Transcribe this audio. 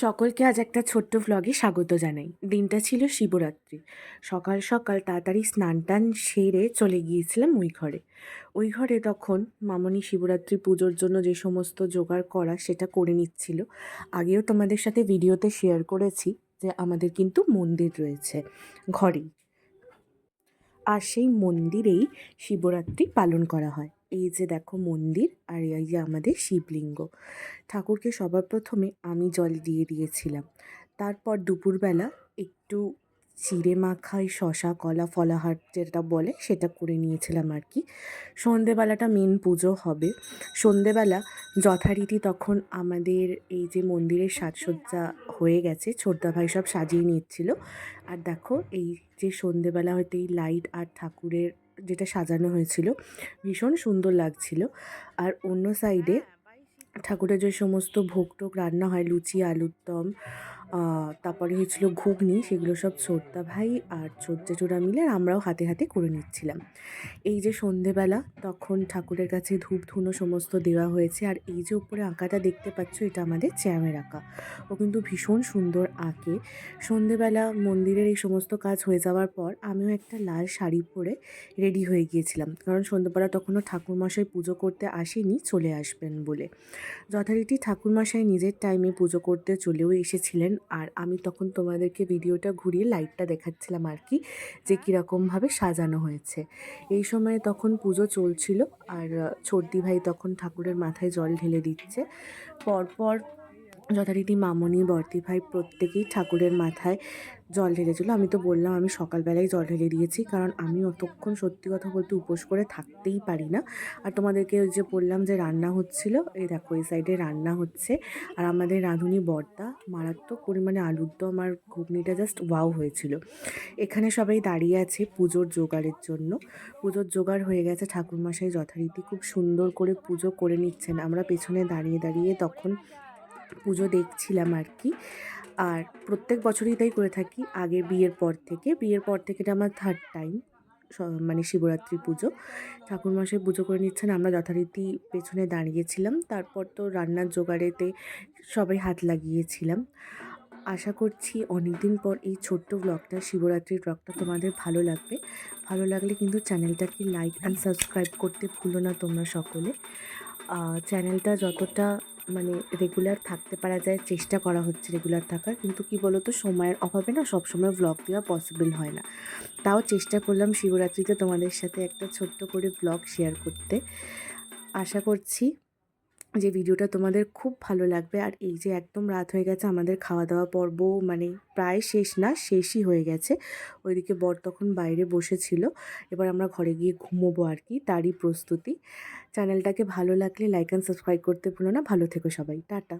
সকলকে আজ একটা ছোট্ট ভ্লগে স্বাগত জানাই। দিনটা ছিল শিবরাত্রি। সকাল সকাল তাড়াতাড়ি স্নান টান সেরে চলে গিয়েছিলাম ওই ঘরে। ওই ঘরে তখন মামনি শিবরাত্রি পুজোর জন্য যে সমস্ত জোগাড় করা সেটা করে নিচ্ছিল। আগেও তোমাদের সাথে ভিডিওতে শেয়ার করেছি যে আমাদের কিন্তু মন্দির রয়েছে ঘরেই। আর সেই মন্দিরেই শিবরাত্রি পালন করা হয়। এই যে দেখো মন্দির আর এই যে আমাদের শিবলিঙ্গ। ঠাকুরকে সবার প্রথমে আমি জল দিয়ে দিয়েছিলাম। তারপর দুপুরবেলা একটু চিড়ে মাখায় শশা, কলা, ফলাহার যেটা বলে সেটা করে নিয়েছিলাম আর কি। সন্ধেবেলাটা মেন পুজো হবে। সন্ধেবেলা যথারীতি তখন আমাদের এই যে মন্দিরের সাজসজ্জা হয়ে গেছে, ছোটদা ভাই সব সাজিয়ে নিচ্ছিল আর দেখো এই যে সন্ধেবেলা হয়তো এই লাইট আর ঠাকুরের যেটা সাজানো হয়েছিল, ভীষণ সুন্দর লাগছিল। আর অন্য সাইডে ঠাকুরের যে সমস্ত ভোগ টোগ রান্না হয়, লুচি আলুর দম তারপরে হয়েছিল ঘুগনি, সেগুলো সব ছোটদা ভাই আর ছোট জেঠুরা মিলে আমরাও হাতে হাতে করে নিচ্ছিলাম। এই যে সন্ধেবেলা, তখন ঠাকুরের কাছে ধূপ ধুনো সমস্ত দেওয়া হয়েছে আর এই যে উপরে আঁকাটা দেখতে পাচ্ছ, এটা আমাদের চ্যামের আঁকা। ও কিন্তু ভীষণ সুন্দর আঁকে। সন্ধেবেলা মন্দিরের এই সমস্ত কাজ হয়ে যাওয়ার পর আমিও একটা লাল শাড়ি পরে রেডি হয়ে গিয়েছিলাম। কারণ সন্ধ্যেবেলা তখনও ঠাকুরমশাই পুজো করতে আসেনি, চলে আসবেন বলে। যথারীতি ঠাকুরমশাই নিজের টাইমে পুজো করতে চলেও এসেছিলেন আর আমি তখন তোমাদেরকে ভিডিওটা ঘুরিয়ে লাইটটা দেখাচ্ছিলাম আর কি, যে কীরকমভাবে সাজানো হয়েছে। এই সময়ে তখন পুজো চলছিল আর ছর্দি ভাই তখন ঠাকুরের মাথায় জল ঢেলে দিচ্ছে। পরপর যথারীতি মামনি বর্তি ভাই প্রত্যেকেই ঠাকুরের মাথায় জল ঢেলেছিল। আমি তো বললাম, আমি সকালবেলায় জল ঢেলে দিয়েছি, কারণ আমি অতক্ষণ সত্যি কথা বলতে উপোস করে থাকতেই পারি না। আর তোমাদেরকে ওই যে বললাম যে রান্না হচ্ছিল, এই দেখো, এই সাইডে রান্না হচ্ছে। আর আমাদের রাঁধুনি বর্দা, মারাত্মক পরিমাণে আলুর দম আর ঘুগনিটা জাস্ট ওয়াও হয়েছিল। এখানে সবাই দাঁড়িয়ে আছে পুজোর জোগাড়ের জন্য। পুজোর জোগাড় হয়ে গেছে, ঠাকুরমশাই যথারীতি খুব সুন্দর করে পুজো করে নিচ্ছেন। আমরা পেছনে দাঁড়িয়ে দাঁড়িয়ে তখন পুজো দেখছিলাম আর কি। আর প্রত্যেক বছরই তাই করে থাকি আগে বিয়ের পর থেকে। বিয়ের পর থেকে এটা আমার থার্ড টাইম মানে শিবরাত্রি পুজো। ঠাকুর ঠাকুরমশাই পুজো করে নিচ্ছেন, আমরা যথারীতি পেছনে দাঁড়িয়েছিলাম। তারপর তো রান্নার জোগাড়েতে সবাই হাত লাগিয়েছিলাম। আশা করছি অনেক দিন পর এই ছোট্ট ব্লগটা শিবরাত্রির ব্লগটা তোমাদের ভালো লাগবে। ভালো লাগলে কিন্তু চ্যানেলটাকে লাইক অ্যান্ড সাবস্ক্রাইব করতে ভুলো না তোমরা সকলে। চ্যানেলটা যতটা মানে রেগুলার থাকতে পারা যায়, চেষ্টা করা হচ্ছে রেগুলার থাকার। কিন্তু কি বলতো, সময়ের অভাবে না সবসময় ব্লগ দেওয়া পসিবল হয় না। তাও চেষ্টা করলাম শিবরাত্রিতে তোমাদের সাথে একটা ছোট্ট করে ব্লগ শেয়ার করতে। আশা করছি যে ভিডিওটা তোমাদের খুব ভালো লাগবে। আর এই যে একদম রাত হয়ে গেছে, আমাদের খাওয়া দাওয়া পর্ব মানে প্রায় শেষ না, শেষই হয়ে গেছে। ওইদিকে বর তখন বাইরে বসেছিল। এবার আমরা ঘরে গিয়ে ঘুমোবো আর কি, তারই প্রস্তুতি। চ্যানেলটাকে ভালো লাগলে লাইক অ্যান্ড সাবস্ক্রাইব করতে ভুলো না। ভালো থেকো সবাই। টাটা।